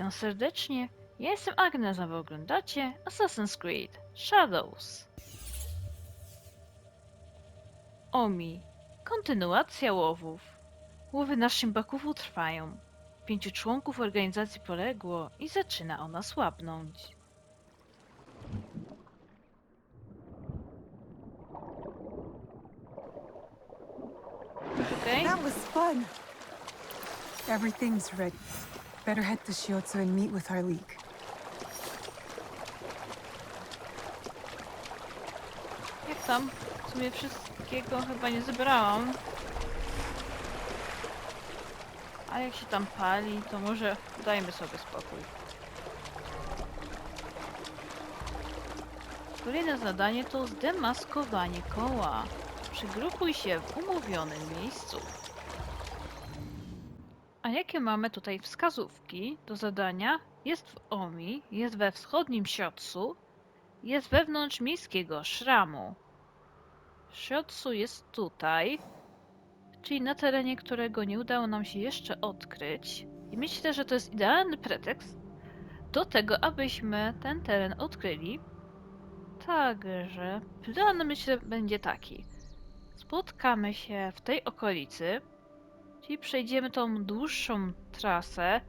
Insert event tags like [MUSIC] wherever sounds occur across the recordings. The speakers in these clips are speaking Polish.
Witam serdecznie. Ja jestem Agnes, a wy oglądacie Assassin's Creed Shadows. Omi. Kontynuacja łowów. Łowy na szymbaków trwają. Pięciu członków organizacji poległo i zaczyna ona słabnąć. That was fun. Everything's ready. Better head to Shiotsu and meet with our league. Jak tam? W sumie wszystkiego chyba nie zebrałam. A jak się tam pali, to może dajmy sobie spokój. Kolejne zadanie to zdemaskowanie koła. Przygrupuj się w umówionym miejscu. Jakie mamy tutaj wskazówki do zadania? Jest w Omi, jest we wschodnim Siotsu, jest wewnątrz miejskiego szramu. Shiotsu jest tutaj, czyli na terenie, którego nie udało nam się jeszcze odkryć. I myślę, że to jest idealny pretekst do tego, abyśmy ten teren odkryli. Także plan myślę będzie taki. Spotkamy się w tej okolicy, czyli przejdziemy tą dłuższą trasę.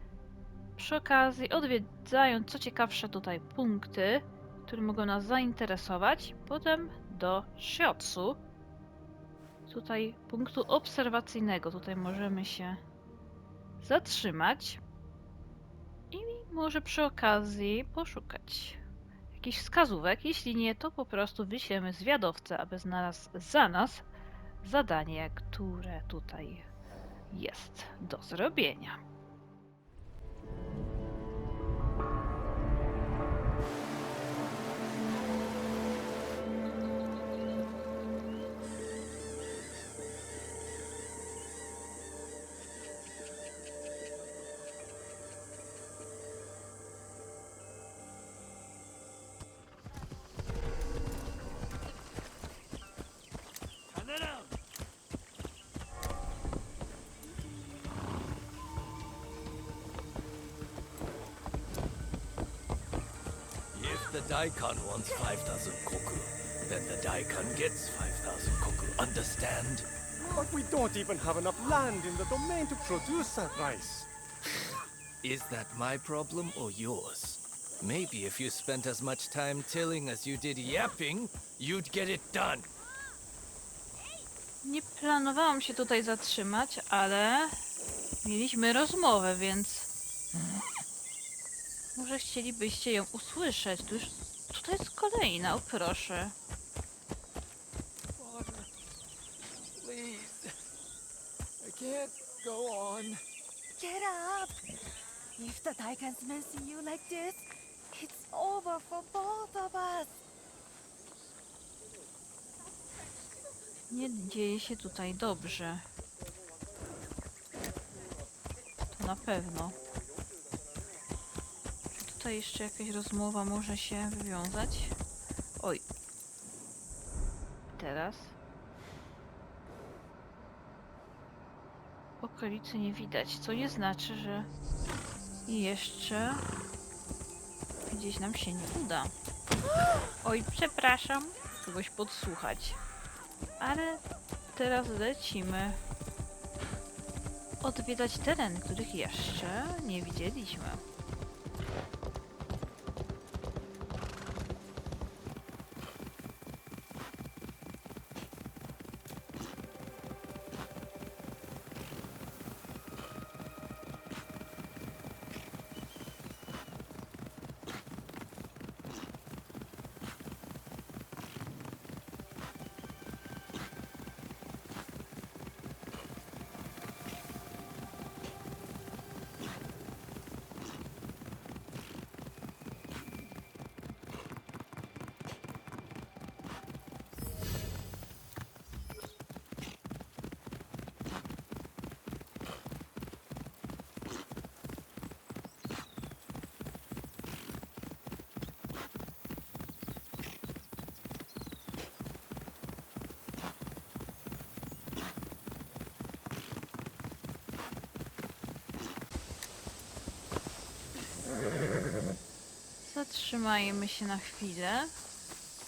Przy okazji odwiedzając co ciekawsze tutaj punkty, które mogą nas zainteresować. Potem do Shiotsu. Tutaj punktu obserwacyjnego. Tutaj możemy się zatrzymać. I może przy okazji poszukać jakichś wskazówek. Jeśli nie, to po prostu wyślemy zwiadowcę, aby znalazł za nas zadanie, które tutaj jest do zrobienia. The Daikon wants 5,000 koku, then the Daikon gets 5,000 koku. Understand? But we don't even have enough land in the domain to produce that rice. [SIGHS] Is that my problem or yours? Maybe if you spent as much time tilling as you did yapping, you'd get it done. Nie planowałam się tutaj zatrzymać, ale mieliśmy rozmowę, więc może chcielibyście ją usłyszeć. Tu już tutaj jest kolejna, o proszę. Water. Please. I can't go on. Get up! If the see you like this, it's over for both of us. Nie dzieje się tutaj dobrze. To na pewno. Tutaj jeszcze jakaś rozmowa może się wywiązać? Oj. Teraz. Okolicy nie widać, co nie znaczy, że jeszcze gdzieś nam się nie uda. Oj, przepraszam. Kogoś podsłuchać. Ale teraz lecimy odwiedzać tereny, których jeszcze nie widzieliśmy. Zatrzymajmy się na chwilę.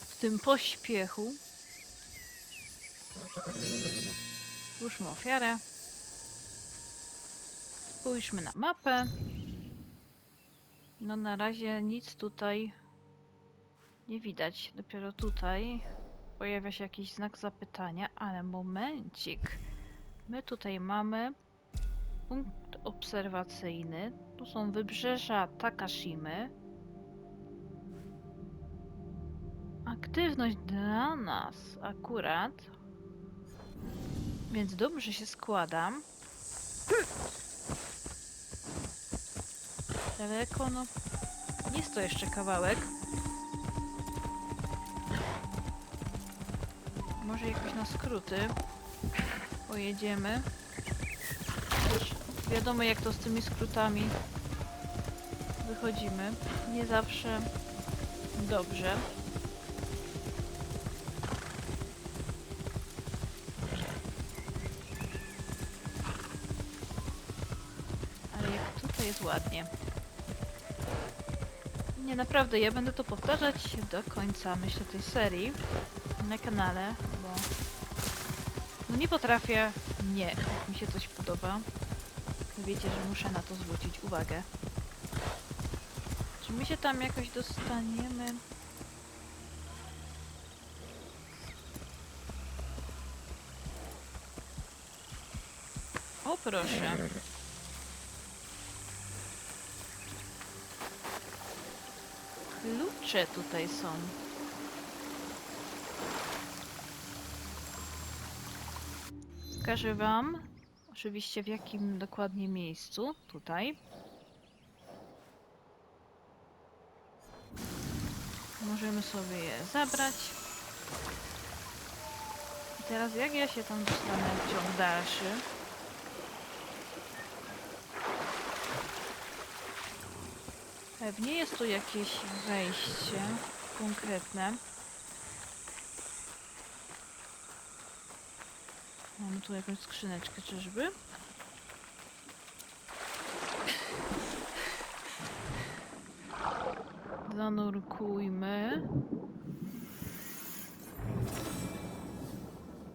W tym pośpiechu. Złóżmy ofiarę. Spójrzmy na mapę. No na razie nic tutaj nie widać. Dopiero tutaj pojawia się jakiś znak zapytania, ale momencik. My tutaj mamy punkt obserwacyjny. Są wybrzeża Takashimy. Aktywność dla nas akurat. Więc dobrze się składam. Daleko, no. Jest to jeszcze kawałek. Może jakoś na skróty pojedziemy. Wiadomo jak to z tymi skrótami wychodzimy. Nie zawsze dobrze. Ale jak tutaj jest ładnie. Nie, naprawdę, ja będę to powtarzać do końca, myślę, tej serii na kanale, bo no nie potrafię nie, jak mi się coś podoba. Wiecie, że muszę na to zwrócić uwagę. Czy my się tam jakoś dostaniemy? O proszę. Klucze tutaj są. Pokażę wam oczywiście w jakim dokładnie miejscu. Tutaj. Możemy sobie je zabrać. I teraz jak ja się tam dostanę w ciąg dalszy? Pewnie jest tu jakieś wejście konkretne. Mamy tu jakąś skrzyneczkę, czyżby? Zanurkujmy.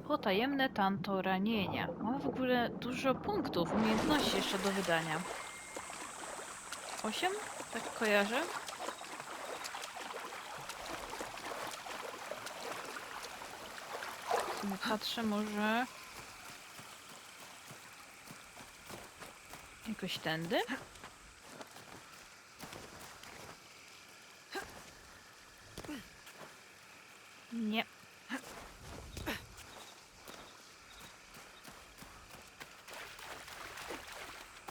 Potajemne tanto ranienia. Mamy w ogóle dużo punktów, umiejętności jeszcze do wydania. Osiem? Tak kojarzę? Patrzę może... Jakoś tędy? Nie.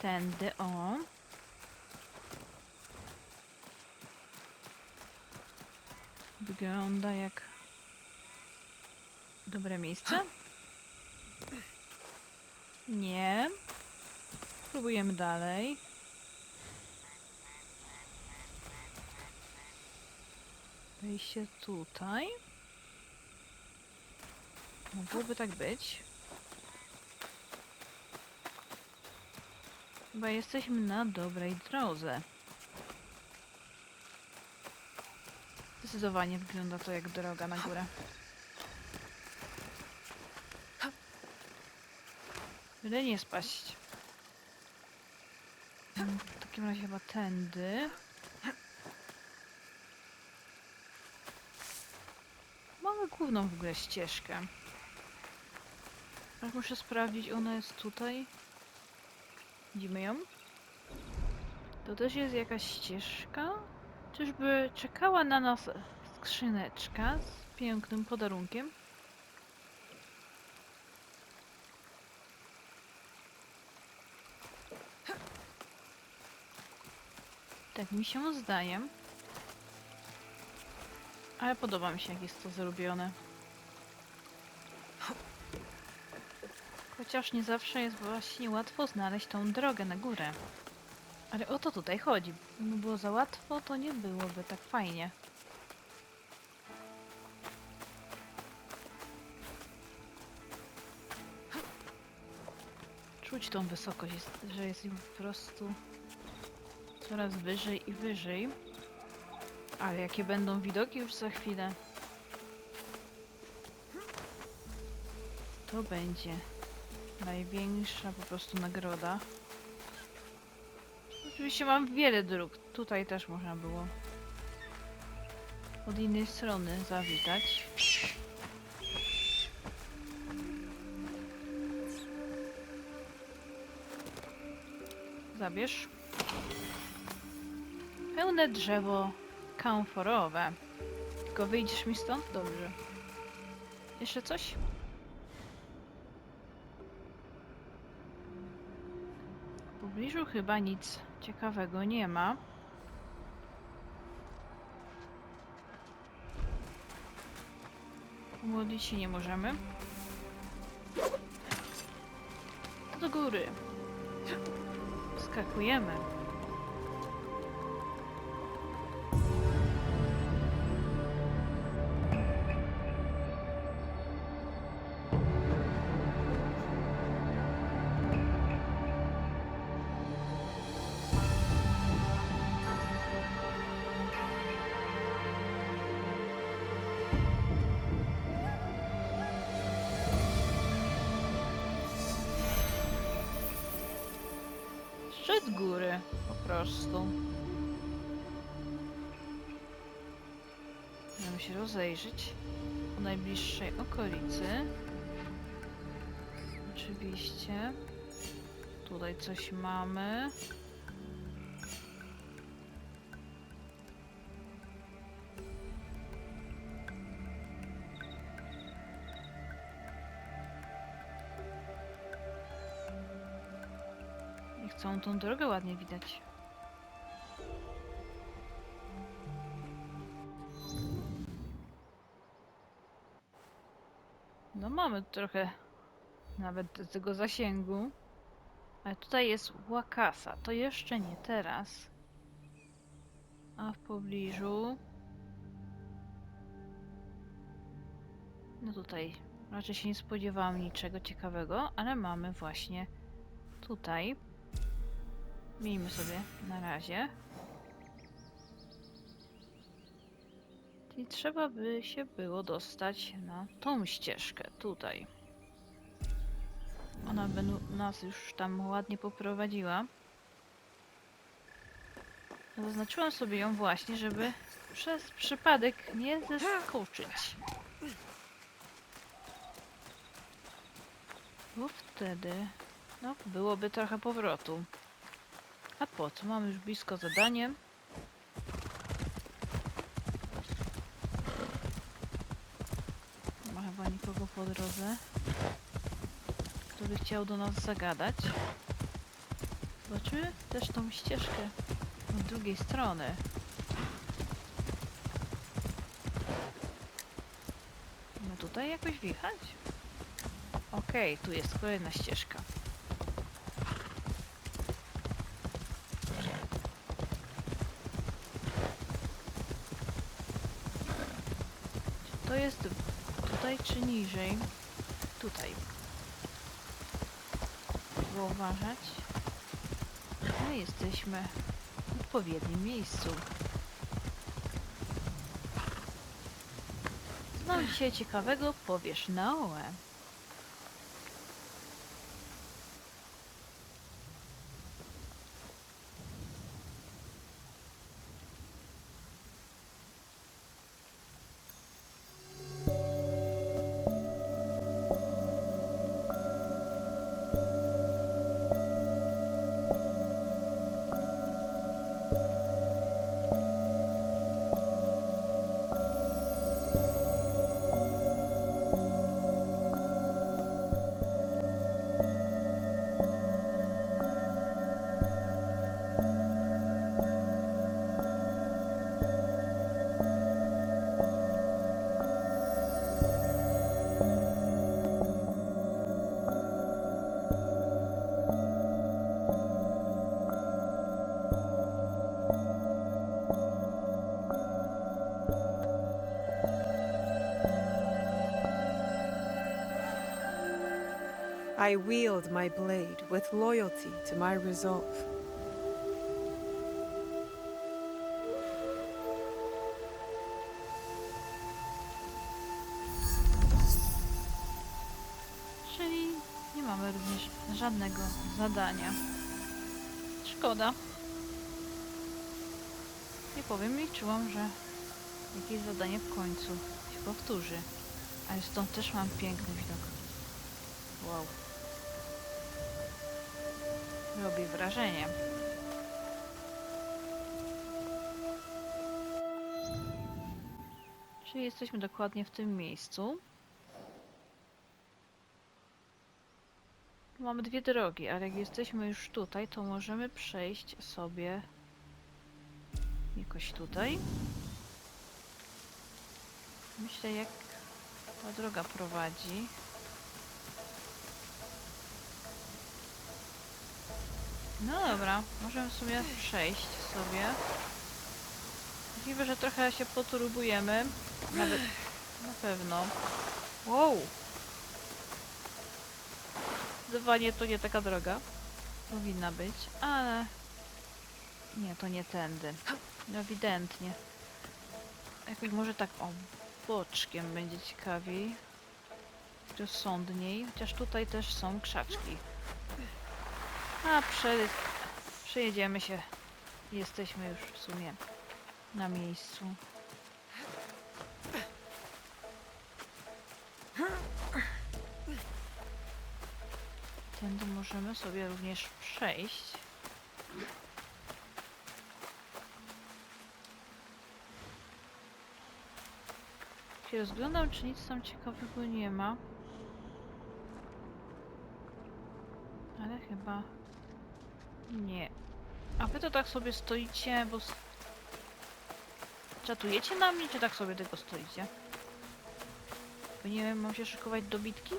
Tędy, o. Wygląda jak dobre miejsce. Nie. Próbujemy dalej. Wejście tutaj. Mogłoby tak być. Chyba jesteśmy na dobrej drodze. Zdecydowanie wygląda to jak droga na górę. Byle nie spaść. W takim razie chyba tędy. Mamy główną w ogóle ścieżkę. Ale muszę sprawdzić, ona jest tutaj. Widzimy ją? To też jest jakaś ścieżka? Czyżby czekała na nas skrzyneczka z pięknym podarunkiem? Tak mi się zdaje. Ale podoba mi się, jak jest to zrobione. Chociaż nie zawsze jest właśnie łatwo znaleźć tą drogę na górę. Ale o to tutaj chodzi. Gdyby było za łatwo, to nie byłoby tak fajnie. Czuć tą wysokość, że jest po prostu Coraz wyżej i wyżej. Ale jakie będą widoki już za chwilę. To będzie największa po prostu nagroda. Oczywiście mam wiele dróg. Tutaj też można było od innej strony zawitać. Zabierz. Drzewo kamforowe. Tylko wyjdziesz mi stąd? Dobrze. Jeszcze coś? W pobliżu chyba nic ciekawego nie ma. Pomodlić się nie możemy. Do góry. Skakujemy. Szczyt góry, po prostu. Możemy się rozejrzeć po najbliższej okolicy. Oczywiście. Tutaj coś mamy. Chcą tą drogę ładnie widać. No mamy trochę nawet tego zasięgu. Ale tutaj jest Wakasa. To jeszcze nie teraz. A w pobliżu... No tutaj raczej się nie spodziewałam niczego ciekawego, ale mamy właśnie tutaj. Miejmy sobie na razie. I trzeba by się było dostać na tą ścieżkę tutaj. Ona by nas już tam ładnie poprowadziła. Zaznaczyłam sobie ją właśnie, żeby przez przypadek nie zeskoczyć. Bo wtedy, no, byłoby trochę powrotu. A po co? Mamy już blisko zadanie. Nie ma chyba nikogo po drodze, który chciał do nas zagadać. Zobaczymy też tą ścieżkę od drugiej strony. Mamy tutaj jakoś wjechać? Okej, tu jest kolejna ścieżka. To jest tutaj czy niżej? Tutaj. Było uważać. No jesteśmy w odpowiednim miejscu. Co nam dzisiaj ciekawego powiesz na I wield my blade with loyalty to my resolve. Czyli nie mamy również żadnego zadania. Szkoda. Nie powiem, liczyłam, że jakieś zadanie w końcu się powtórzy. Ale stąd też mam piękny widok. Wow. Robi wrażenie. Czyli jesteśmy dokładnie w tym miejscu. Mamy dwie drogi, ale jak jesteśmy już tutaj, to możemy przejść sobie jakoś tutaj. Myślę, jak ta droga prowadzi. No dobra, możemy sobie przejść sobie. Możliwe, że trochę się poturbujemy. Nawet na pewno. Wow! Zdecydowanie to nie taka droga. Powinna być, ale... Nie, to nie tędy. No ewidentnie. Jakoś może tak o boczkiem będzie ciekawiej. Rozsądniej. Chociaż tutaj też są krzaczki. A prze... przejedziemy się. Jesteśmy już w sumie na miejscu. Tędy możemy sobie również przejść. Się rozglądam, czy nic tam ciekawego nie ma. Ale chyba nie. A wy to tak sobie stoicie, bo... Czatujecie na mnie, czy tak sobie tylko stoicie? Bo nie wiem, mam się szykować do bitki?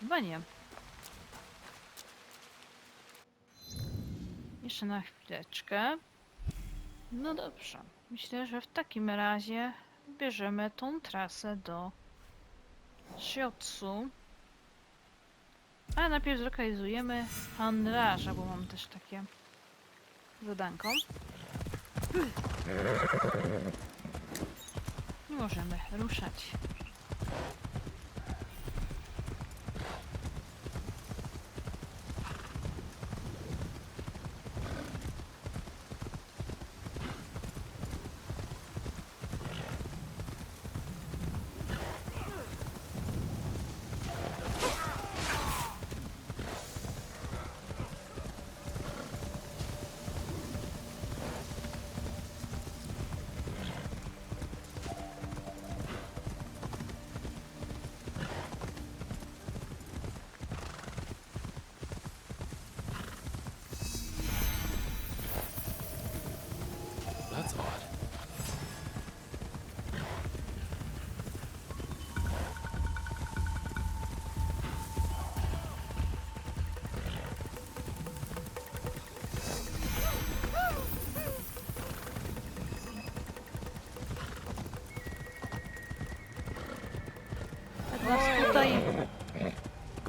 Chyba nie. Jeszcze na chwileczkę. No dobrze. Myślę, że w takim razie bierzemy tą trasę do Shiotsu. Ale najpierw zlokalizujemy handlarza, bo mam też takie zadanko. [LAUGHS] I możemy ruszać.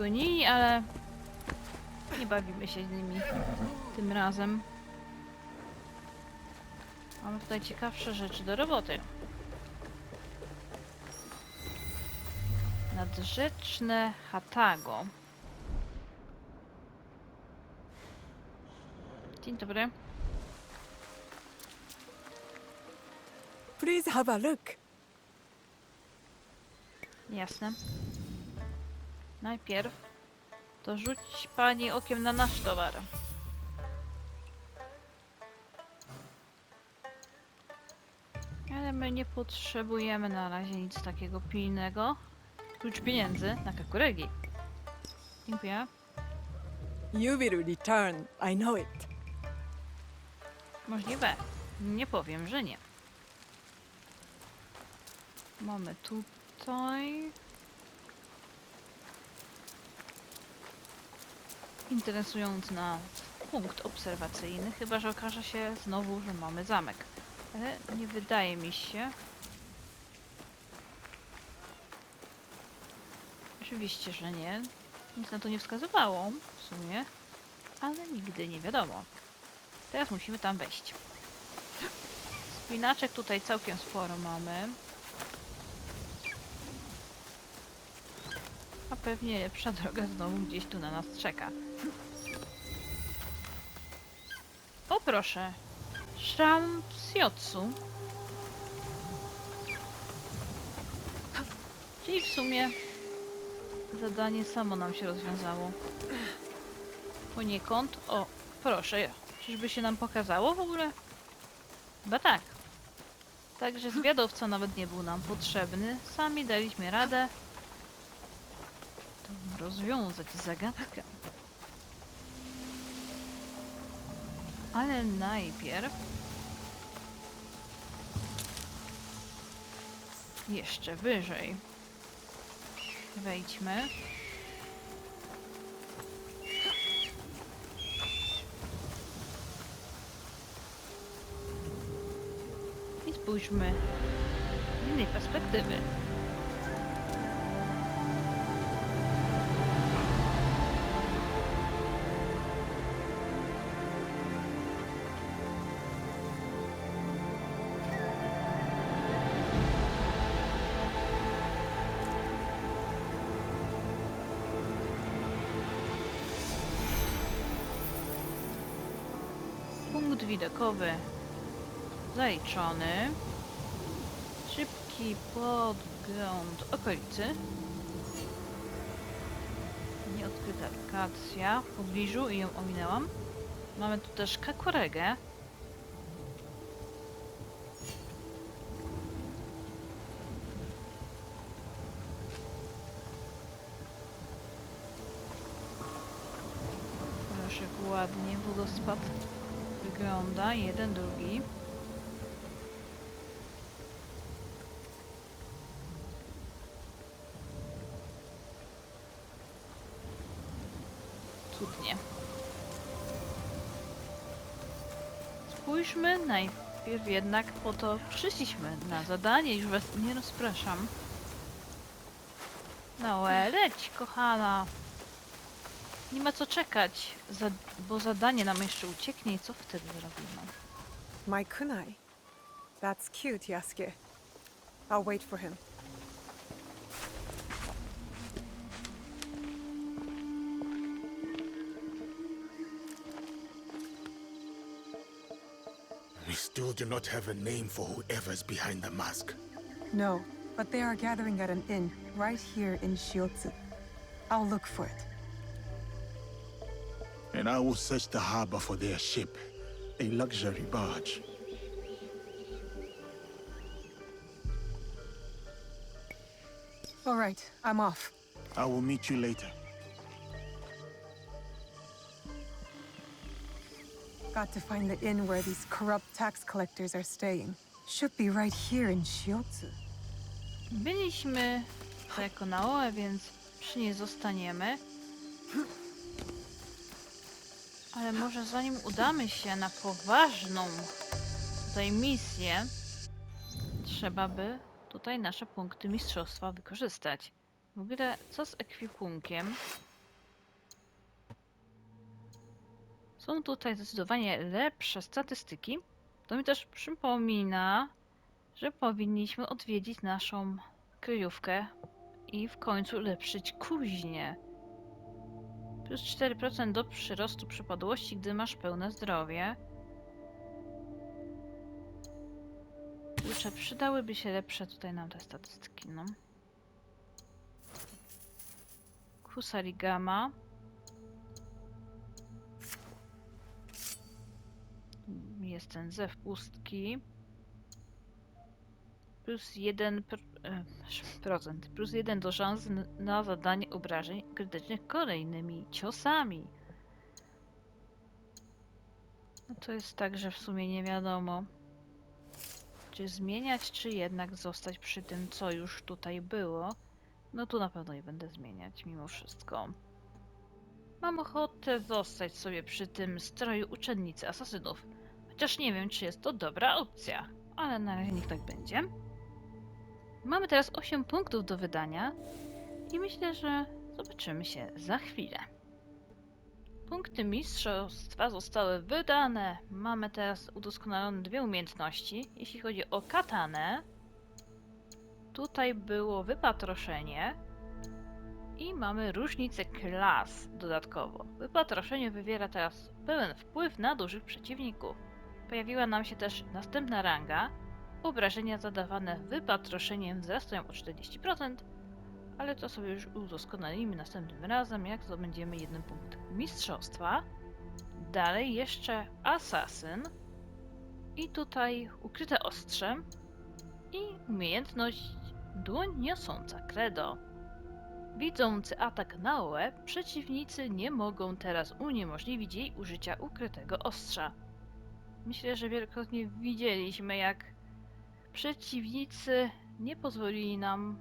Gonili, ale nie bawimy się z nimi tym razem. Mamy tutaj ciekawsze rzeczy do roboty. Nadrzeczne Hatago. Dzień dobry. Please have a look. Jasne. Najpierw to rzuć pani okiem na nasz towar. Ale my nie potrzebujemy na razie nic takiego pilnego. Klucz pieniędzy na kakuregi. Dziękuję. You will return. I know it. Możliwe. Nie powiem, że nie. Mamy tutaj. Interesujący nas punkt obserwacyjny, chyba że okaże się znowu, że mamy zamek. Ale nie wydaje mi się. Oczywiście, że nie. Nic na to nie wskazywało w sumie, ale nigdy nie wiadomo. Teraz musimy tam wejść. Spinaczek tutaj całkiem sporo mamy. A pewnie lepsza droga znowu gdzieś tu na nas czeka. Proszę! Szram Siotsu. Czyli w sumie zadanie samo nam się rozwiązało. Poniekąd. O, proszę. Czyżby się nam pokazało w ogóle? Chyba tak. Także zwiadowca nawet nie był nam potrzebny. Sami daliśmy radę rozwiązać zagadkę. Ale najpierw jeszcze wyżej. Wejdźmy. I spójrzmy z innej perspektywy. Punkt widokowy zaliczony. Szybki podgląd okolicy. Nieodkryta lokacja w pobliżu i ją ominęłam. Mamy tu też kakoregę. Proszę, ładnie wodospad wygląda. Jeden, drugi. Cudnie. Spójrzmy najpierw jednak po to przyszliśmy na zadanie, już was nie rozpraszam. No, leć, kochana. Nie ma co czekać, za, bo zadanie nam jeszcze ucieknie i co wtedy zrobimy? My kunai. That's cute, Yasuke. I'll wait for him. We still do not have a name for whoever's behind the mask. No, but they are gathering at an inn right here in Shiotsu. I'll look for it. And I will search the harbor for their ship, a luxury barge. All right, I'm off. I will meet you later. Got to find the inn where these corrupt tax collectors are staying. Should be right here in Shiotsu. Byliśmy jako na OE, więc przy niej zostaniemy. [LAUGHS] Ale może zanim udamy się na poważną tutaj misję, trzeba by tutaj nasze punkty mistrzostwa wykorzystać. W ogóle co z ekwipunkiem? Są tutaj zdecydowanie lepsze statystyki. To mi też przypomina, że powinniśmy odwiedzić naszą kryjówkę i w końcu ulepszyć kuźnię. Plus 4% do przyrostu przypadłości, gdy masz pełne zdrowie. Kurczę, przydałyby się lepsze tutaj nam te statystyki, no. Kusarigama. Jest ten zew pustki plus 1 pr e, procent, plus 1 do szans na zadanie obrażeń krytycznych kolejnymi ciosami. No to jest tak, że w sumie nie wiadomo, czy zmieniać, czy jednak zostać przy tym, co już tutaj było. No tu na pewno nie będę zmieniać, mimo wszystko. Mam ochotę zostać sobie przy tym stroju uczennicy asasynów. Chociaż nie wiem, czy jest to dobra opcja. Ale na razie niech tak będzie. Mamy teraz 8 punktów do wydania i myślę, że zobaczymy się za chwilę. Punkty mistrzostwa zostały wydane. Mamy teraz udoskonalone dwie umiejętności. Jeśli chodzi o katanę, tutaj było wypatroszenie i mamy różnicę klas dodatkowo. Wypatroszenie wywiera teraz pełen wpływ na dużych przeciwników. Pojawiła nam się też następna ranga. Obrażenia zadawane wypatroszeniem wzrastają o 40%, ale to sobie już udoskonalimy następnym razem, jak zdobędziemy jeden punkt mistrzostwa. Dalej jeszcze asasyn. I tutaj ukryte ostrze. I umiejętność dłoń niosąca credo. Widzący atak na łeb, przeciwnicy nie mogą teraz uniemożliwić jej użycia ukrytego ostrza. Myślę, że wielokrotnie widzieliśmy, jak przeciwnicy nie pozwolili nam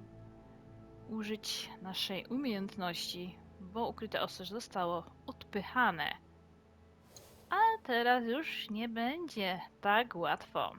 użyć naszej umiejętności, bo ukryte ostrze zostało odpychane. A teraz już nie będzie tak łatwo.